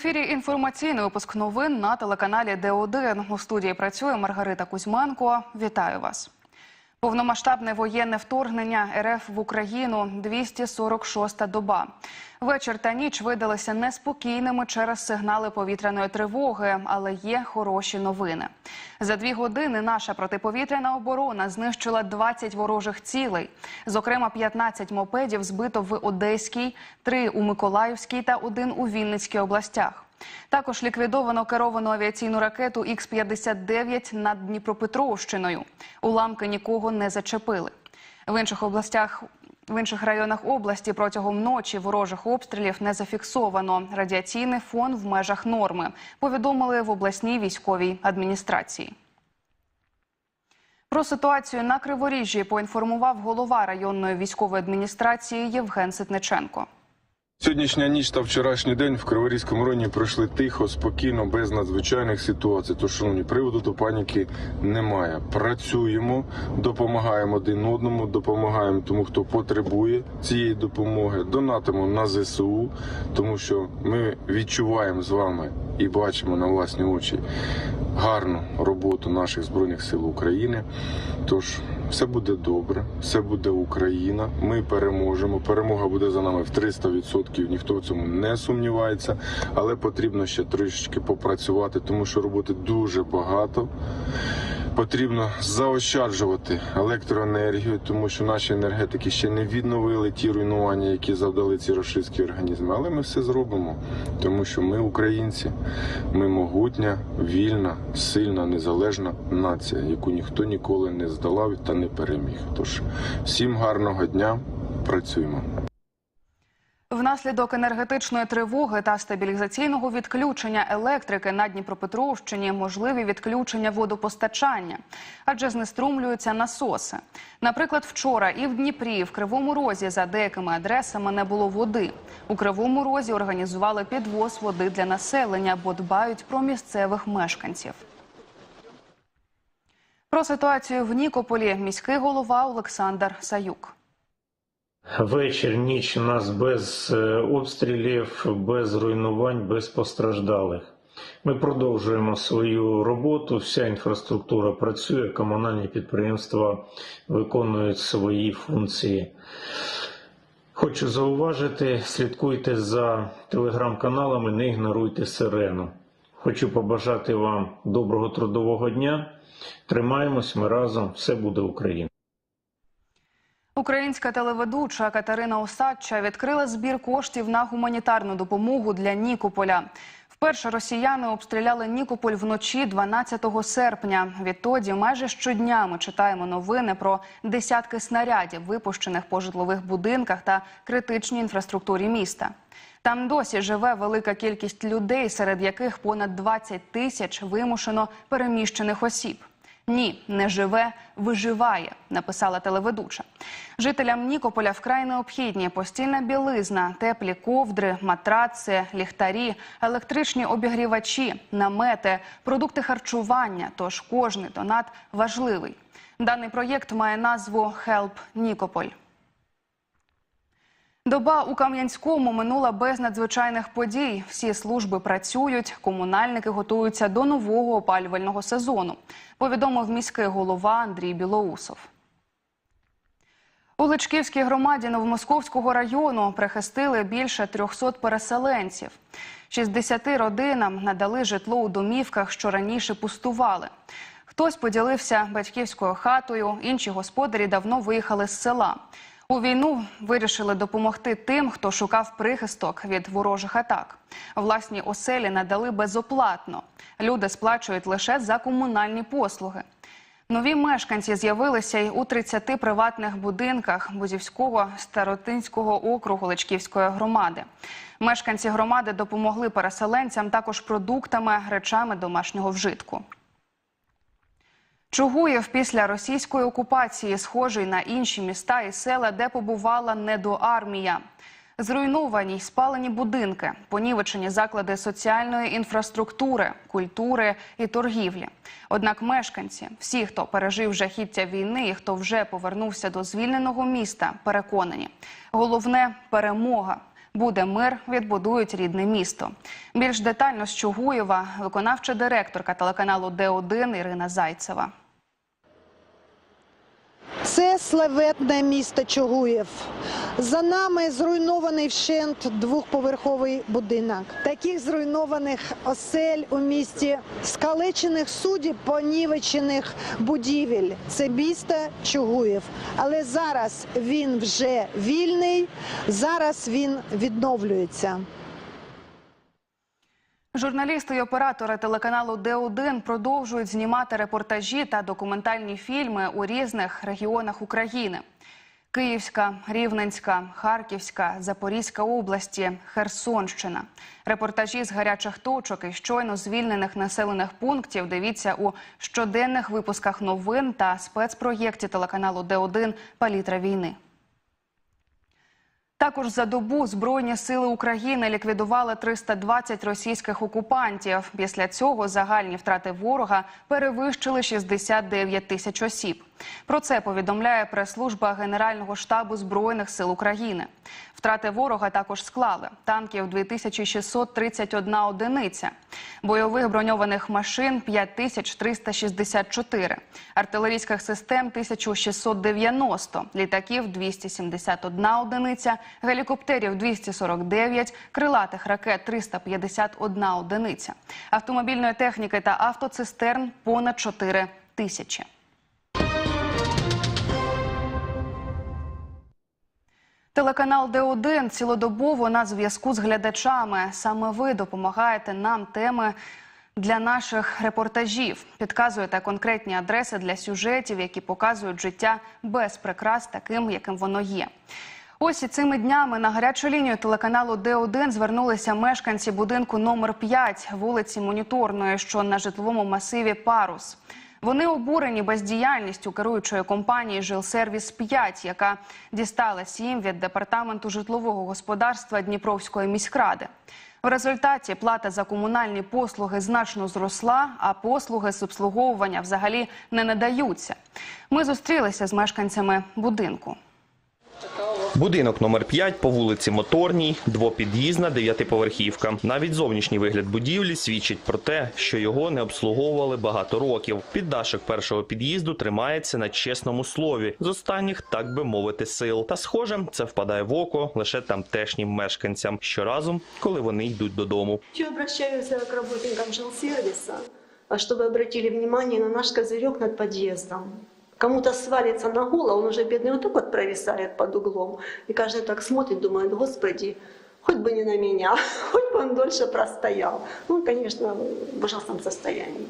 Ефірі інформаційний випуск новин на телеканалі Д1. У студії працює Маргарита Кузьменко. Вітаю вас. Повномасштабне воєнне вторгнення РФ в Україну 246-та доба. Вечір та ніч видалися неспокійними через сигнали повітряної тривоги, але є хороші новини. За дві години наша протиповітряна оборона знищила 20 ворожих цілей. Зокрема, 15 мопедів збито в Одеській, 3 у Миколаївській та один у Вінницькій областях. Також ліквідовано керовану авіаційну ракету Х-59 над Дніпропетровщиною. Уламки нікого не зачепили. В інших областях. В інших районах області протягом ночі ворожих обстрілів не зафіксовано. Радіаційний фон в межах норми. Повідомили в обласній військовій адміністрації. Про ситуацію на Криворіжжі поінформував голова районної військової адміністрації Євген Ситниченко. Сьогоднішня ніч та вчорашній день в Криворізькому районі пройшли тихо, спокійно, без надзвичайних ситуацій. Тож, шановні, приводу до паніки немає. Працюємо, допомагаємо один одному, допомагаємо тому, хто потребує цієї допомоги. Донатимо на ЗСУ, тому що ми відчуваємо з вами і бачимо на власні очі гарну роботу наших збройних сил України. Тож все буде добре, все буде Україна. Ми переможемо. Перемога буде за нами в 300%. Ніхто в цьому не сумнівається, але потрібно ще трішечки попрацювати, тому що роботи дуже багато. Потрібно заощаджувати електроенергію, тому що наші енергетики ще не відновили ті руйнування, які завдали ці рашистські організми. Але ми все зробимо, тому що ми українці, ми могутня, вільна, сильна, незалежна нація, яку ніхто ніколи не здолав та не переміг. Тож всім гарного дня, працюємо. Внаслідок енергетичної тривоги та стабілізаційного відключення електрики на Дніпропетровщині можливі відключення водопостачання, адже знеструмлюються насоси. Наприклад, вчора і в Дніпрі, і в Кривому Розі за деякими адресами не було води. У Кривому Розі організували підвоз води для населення, бо дбають про місцевих мешканців. Про ситуацію в Нікополі міський голова Олександр Саюк. Вечір, ніч у нас без е, обстрілів, без руйнувань, без постраждалих. Ми продовжуємо свою роботу. Вся інфраструктура працює, комунальні підприємства виконують свої функції. Хочу зауважити, слідкуйте за телеграм-каналами, не ігноруйте сирену. Хочу побажати вам доброго трудового дня. Тримаємось, ми разом, все буде Україна. Українська телеведуча Катерина Осадча відкрила збір коштів на гуманітарну допомогу для Нікополя. Вперше росіяни обстріляли Нікополь вночі 12 серпня. Відтоді майже щодня ми читаємо новини про десятки снарядів, випущених по житлових будинках та критичній інфраструктурі міста. Там досі живе велика кількість людей, серед яких понад 20 тисяч вимушено переміщених осіб. Ні, не живе, виживає, написала телеведуча. Жителям Нікополя вкрай необхідні постільна білизна, теплі ковдри, матраци, ліхтарі, електричні обігрівачі, намети, продукти харчування. Тож кожний донат важливий. Даний проєкт має назву Help Нікополь. Доба у Кам'янському минула без надзвичайних подій. Всі служби працюють, комунальники готуються до нового опалювального сезону. Повідомив міський голова Андрій Білоусов. У Личківській громаді Новомосковського району прихистили більше 300 переселенців. 60 родинам надали житло у домівках, що раніше пустували. Хтось поділився батьківською хатою, інші господарі давно виїхали з села. У війну вирішили допомогти тим, хто шукав прихисток від ворожих атак. Власні оселі надали безоплатно. Люди сплачують лише за комунальні послуги. Нові мешканці з'явилися й у 30 приватних будинках Бузівського старотинського округу Личківської громади. Мешканці громади допомогли переселенцям також продуктами, речами домашнього вжитку. Чугуєв після російської окупації схожий на інші міста і села, де побувала недоармія. Зруйновані й спалені будинки, понівечені заклади соціальної інфраструктури, культури і торгівлі. Однак мешканці, всі, хто пережив жахіття війни і хто вже повернувся до звільненого міста, переконані, головне перемога. Буде мир, відбудують рідне місто. Більш детально з Чугуєва виконавча директорка телеканалу Д1 Ірина Зайцева. Це славетне місто Чугуєв. За нами зруйнований вщент двохповерховий будинок. Таких зруйнованих осель у місті, скалечених судів, понівечених будівель. Це місто Чугуєв. Але зараз він вже вільний, зараз він відновлюється. Журналісти і оператори телеканалу Д1 продовжують знімати репортажі та документальні фільми у різних регіонах України. Київська, Рівненська, Харківська, Запорізька області, Херсонщина. Репортажі з гарячих точок і щойно звільнених населених пунктів дивіться у щоденних випусках новин та спецпроєкті телеканалу Д1 Палітра війни. Також за добу Збройні сили України ліквідували 320 російських окупантів. Після цього загальні втрати ворога перевищили 69 тисяч осіб. Про це повідомляє прес-служба Генерального штабу Збройних сил України. Втрати ворога також склали танків 2631 одиниця, бойових броньованих машин 5364, артилерійських систем 1690, літаків 271 одиниця, гелікоптерів 249, крилатих ракет 351 одиниця, автомобільної техніки та автоцистерн понад 4 тисячі. Телеканал Д1 цілодобово на зв'язку з глядачами. Саме ви допомагаєте нам теми для наших репортажів. Підказуєте конкретні адреси для сюжетів, які показують життя без прикрас, таким, яким воно є. Ось і цими днями на гарячу лінію телеканалу Д1 звернулися мешканці будинку номер 5 вулиці Моніторної, що на житловому масиві Парус. Вони обурені бездіяльністю керуючої компанії Жилсервіс 5 яка дісталась їм від департаменту житлового господарства Дніпровської міськради. В результаті плата за комунальні послуги значно зросла, а послуги з обслуговування взагалі не надаються. Ми зустрілися з мешканцями будинку. Будинок номер 5 по вулиці Моторній, двопід'їзна дев'ятиповерхівка. Навіть зовнішній вигляд будівлі свідчить про те, що його не обслуговували багато років. Піддашок першого під'їзду тримається на чесному слові з останніх, так би мовити, сил. Та схоже, це впадає в око лише тамтешнім мешканцям щоразу, коли вони йдуть додому. Я обращаюсь к работникам жилсервиса, а чтобы обратили внимание на наш козырек над подъездом. Кому-то свалится на голову, он уже бедный вот так вот провисает под углом. И каждый так смотрит, думает, господи, хоть бы не на меня, хоть бы он дольше простоял. Ну, конечно, в ужасном состоянии.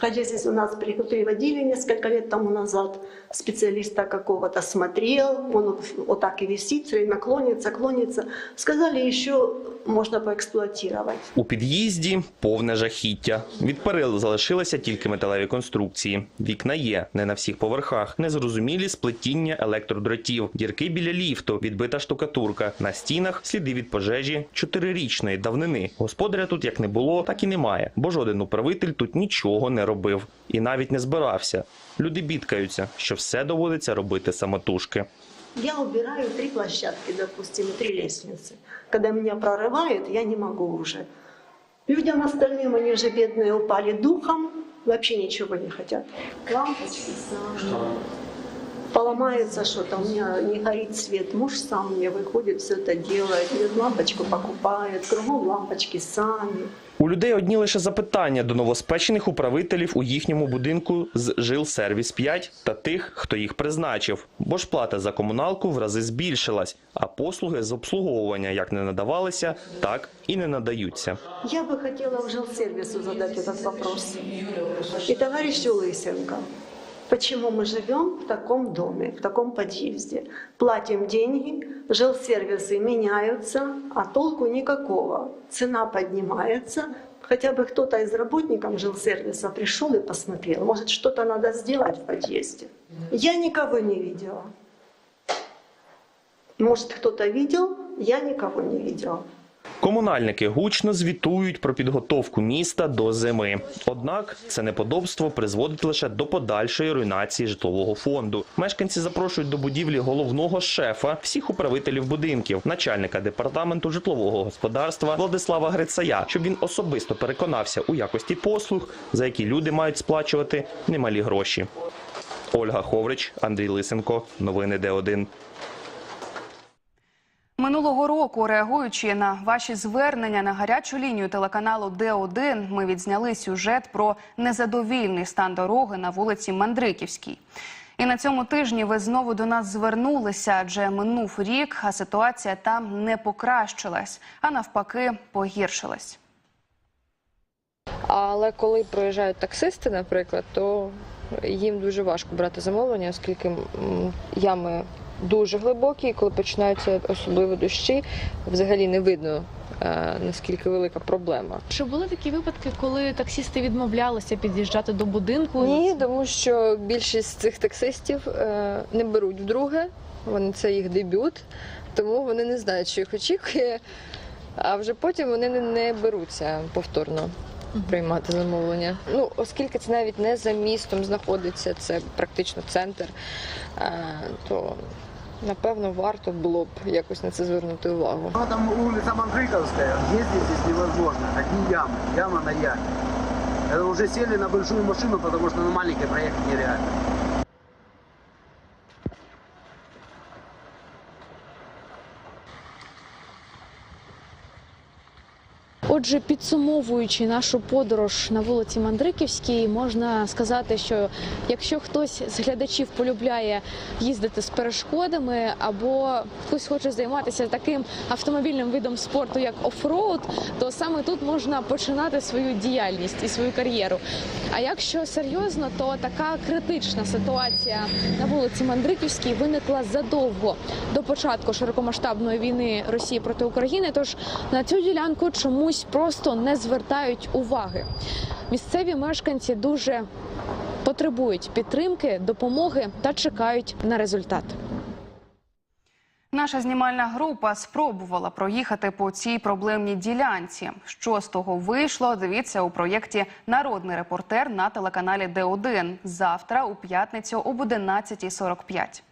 Хотя здесь у нас при- приводили несколько лет тому назад специалиста какого-то, смотрел, он вот так и висит, все время клонится, клонится. Сказали, еще можно поэксплуатировать. У під'їзді повне жахіття. Від перил залишилися тільки металеві конструкції. Вікна є не на всіх поверхах. Незрозумілі сплетіння електродротів, дірки біля ліфту, відбита штукатурка. На стінах сліди від пожежі чотирирічної давнини. Господаря тут як не було, так і немає, бо жоден управитель тут нічого не робив і навіть не збирався. Люди бідкаються, що все доводиться робити самотужки. Я убираю три площадки, допустим, три лестницы. Когда меня прорывает, я не могу уже. Людям остальным, они же бедные, упали духом, вообще ничего не хотят. Лампочки сами. Поломается что-то, у меня не горит свет. Муж сам мне выходит, все это делает. Мне лампочку покупает, кругом лампочки сами. У людей одні лише запитання до новоспечених управителів у їхньому будинку з Жилсервіс 5 та тих, хто їх призначив. Бо ж плата за комуналку в рази збільшилась, а послуги з обслуговування як не надавалися, так і не надаються. Я бы хотела в жилсервису задать этот вопрос. И товарищу Лысенко. Почему мы живем в таком доме, в таком подъезде? Платим деньги, жилсервисы меняются, а толку никакого. Цена поднимается. Хотя бы кто-то из работников жилсервиса пришел и посмотрел. Может, что-то надо сделать в подъезде. Я никого не видела. Может, кто-то видел, я никого не видела. Комунальники гучно звітують про підготовку міста до зими. Однак це неподобство призводить лише до подальшої руйнації житлового фонду. Мешканці запрошують до будівлі головного шефа всіх управителів будинків, начальника департаменту житлового господарства Владислава Грицая, щоб він особисто переконався у якості послуг, за які люди мають сплачувати немалі гроші. Ольга Ховрич, Андрій Лисенко. Новини Д1. Минулого року, реагуючи на ваші звернення на гарячу лінію телеканалу Д1, ми відзняли сюжет про незадовільний стан дороги на вулиці Мандриківській. І на цьому тижні ви знову до нас звернулися, адже минув рік, а ситуація там не покращилась, а навпаки погіршилась. Але коли проїжджають таксисти, наприклад, то їм дуже важко брати замовлення, оскільки ями дуже глибокі, і коли починаються особливо дощі, взагалі не видно е, наскільки велика проблема. Чи були такі випадки, коли таксісти відмовлялися під'їжджати до будинку? Ні, тому що більшість цих таксистів е, не беруть вдруге. Вони це їх дебют, тому вони не знають, що їх очікує. А вже потім вони не, беруться повторно приймати замовлення. Ну, оскільки це навіть не за містом знаходиться, це практично центр, е, то напевно варто було б якось на це звернути увагу. Ну, там улица Мандрыковская, ездить здесь невозможно. Одни ямы, яма на яме. Это уже сели на большую машину, потому что на маленькой проехать нереально. Отже, підсумовуючи нашу подорож на вулиці Мандриківській, можна сказати, що якщо хтось з глядачів полюбляє їздити з перешкодами, або хтось хоче займатися таким автомобільним видом спорту, як офроуд, то саме тут можна починати свою діяльність і свою кар'єру. А якщо серйозно, то така критична ситуація на вулиці Мандриківській виникла задовго до початку широкомасштабної війни Росії проти України. Тож на цю ділянку чомусь просто не звертають уваги. Місцеві мешканці дуже потребують підтримки, допомоги та чекають на результат. Наша знімальна група спробувала проїхати по цій проблемній ділянці. Що з того вийшло? Дивіться у проєкті Народний репортер на телеканалі Д1 завтра у п'ятницю об 11.45.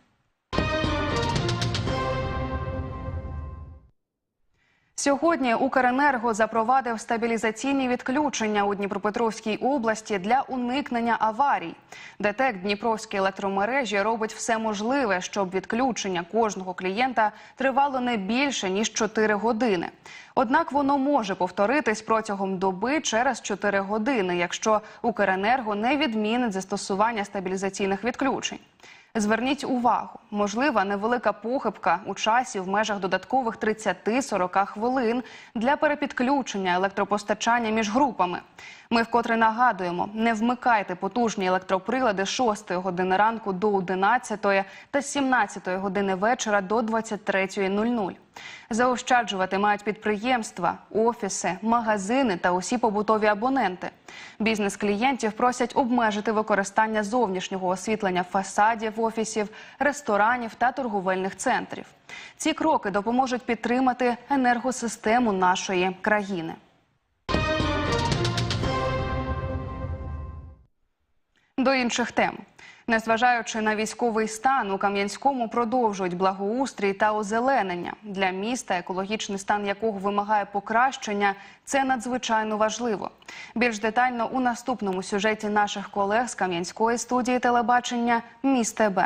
Сьогодні Укренерго запровадив стабілізаційні відключення у Дніпропетровській області для уникнення аварій. ДТЕК Дніпровській електромережі робить все можливе, щоб відключення кожного клієнта тривало не більше ніж 4 години. Однак воно може повторитись протягом доби через 4 години, якщо Укренерго не відмінить застосування стабілізаційних відключень. Зверніть увагу, можлива невелика похибка у часі в межах додаткових 30-40 хвилин для перепідключення електропостачання між групами. Ми вкотре нагадуємо: не вмикайте потужні електроприлади з 6 години ранку до 11 та з 17 години вечора до 23.00. Заощаджувати мають підприємства, офіси, магазини та усі побутові абоненти. Бізнес-клієнтів просять обмежити використання зовнішнього освітлення фасадів офісів, ресторанів та торговельних центрів. Ці кроки допоможуть підтримати енергосистему нашої країни. До інших тем. Незважаючи на військовий стан, у Кам'янському продовжують благоустрій та озеленення. Для міста, екологічний стан якого вимагає покращення, це надзвичайно важливо. Більш детально у наступному сюжеті наших колег з Кам'янської студії телебачення «Міст ТБ».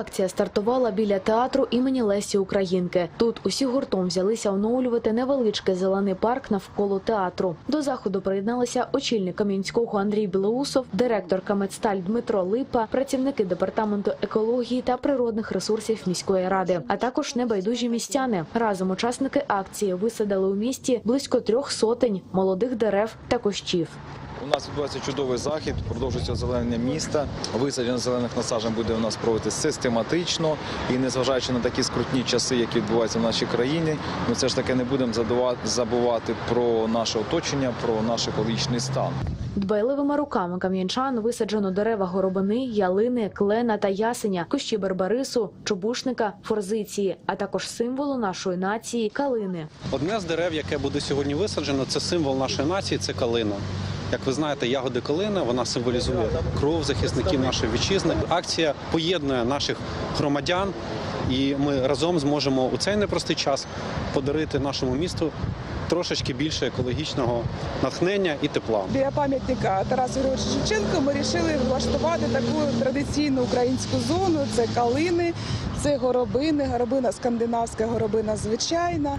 Акція стартувала біля театру імені Лесі Українки. Тут усі гуртом взялися оновлювати невеличкий зелений парк навколо театру. До заходу приєдналися очільник Кам'янського Андрій Білоусов, директор Камецталь Дмитро Липа, працівники департаменту екології та природних ресурсів міської ради, а також небайдужі містяни. Разом учасники акції висадили у місті близько трьох сотень молодих дерев та кущів. У нас відбувається чудовий захід, продовжується озеленення міста. Висадження зелених насаджень буде у нас проводитися систематично і незважаючи на такі скрутні часи, які відбуваються в нашій країні, ми все ж таки не будемо забувати про наше оточення, про наш екологічний стан. Дбайливими руками кам'янчан висаджено дерева горобини, ялини, клена та ясеня, кущі барбарису, чобушника, форзиції, а також символу нашої нації калини. Одне з дерев, яке буде сьогодні висаджено, це символ нашої нації, це калина. Як ви знаєте, ягоди калина вона символізує кров захисників нашої вітчизни. Акція поєднує наших громадян, і ми разом зможемо у цей непростий час подарити нашому місту трошечки більше екологічного натхнення і тепла. Біля пам'ятника Тарасу Григоровичу Шевченку ми вирішили влаштувати таку традиційну українську зону. Це калини, це горобини, горобина скандинавська, горобина звичайна.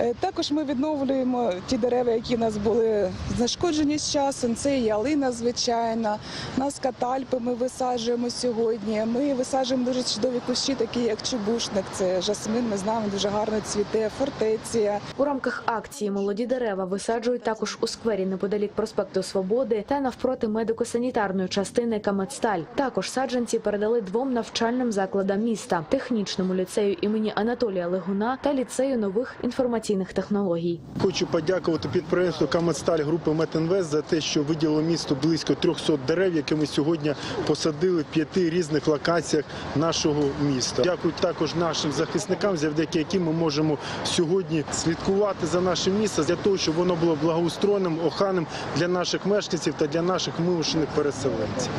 Е, Також ми відновлюємо ті дерева, які в нас були знешкоджені з часом. Це ялина звичайна. У нас катальпи ми висаджуємо сьогодні. Ми висаджуємо дуже чудові кущі, такі як чубушник. Це жасмин. Ми знаємо дуже гарно цвіте, фортеція. У рамках акції молоді дерева висаджують також у сквері неподалік проспекту Свободи та навпроти медико-санітарної частини Камецсталь. Також саджанці передали двом навчальним закладам міста: технічному ліцею імені Анатолія Легуна та ліцею нових інформаційних технологій. Хочу подякувати підприємству Камецсталь групи Метінвест за те, що виділило місту близько 300 дерев, які ми сьогодні посадили в п'яти різних локаціях нашого міста. Дякую також нашим захисникам, завдяки яким ми можемо сьогодні слідкувати за нашим містом для того, щоб воно було благоустроєним, оханим для наших мешканців та для наших вимушених переселенців.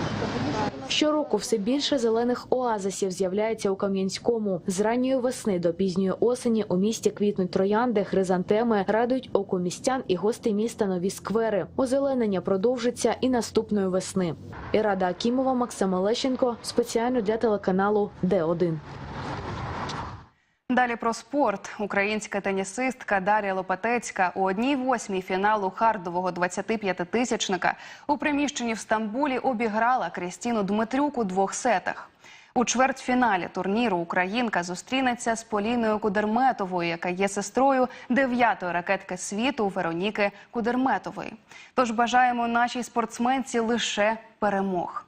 Щороку все більше зелених оазисів з'являється у Кам'янському. З ранньої весни до пізньої осені у місті квітнуть троянди, хризантеми, радують оку містян і гостей міста нові сквери. Озеленення продовжиться і наступної весни. Ірада Акімова, Максим Олещенко. Спеціально для телеканалу Д1. Далі про спорт. Українська тенісистка Дар'я Лопатецька у одній восьмій фіналу хардового 25-тисячника у приміщенні в Стамбулі обіграла Крістіну Дмитрюк у двох сетах. У чвертьфіналі турніру Українка зустрінеться з Поліною Кудерметовою, яка є сестрою дев'ятої ракетки світу Вероніки Кудерметової. Тож бажаємо нашій спортсменці лише перемог.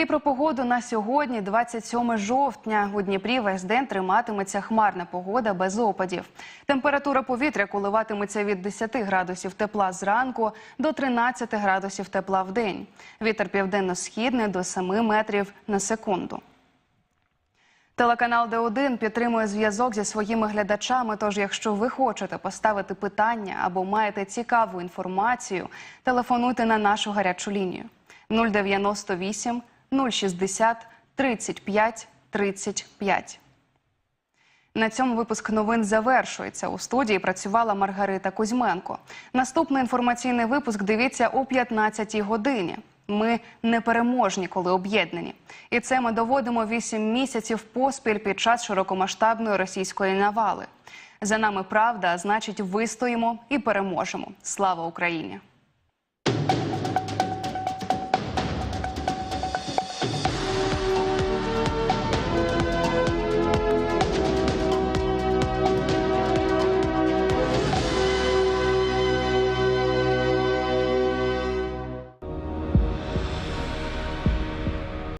І про погоду на сьогодні, 27 жовтня. У Дніпрі весь день триматиметься хмарна погода без опадів. Температура повітря коливатиметься від 10 градусів тепла зранку до 13 градусів тепла в день. Вітер південно-східний до 7 метрів на секунду. Телеканал Д1 підтримує зв'язок зі своїми глядачами. Тож, якщо ви хочете поставити питання або маєте цікаву інформацію, телефонуйте на нашу гарячу лінію 098 060 35 35. На цьому випуск новин завершується. У студії працювала Маргарита Кузьменко. Наступний інформаційний випуск дивіться о 15-й годині. Ми непереможні, коли об'єднані. І це ми доводимо 8 місяців поспіль під час широкомасштабної російської навали. За нами правда, значить, вистоїмо і переможемо. Слава Україні!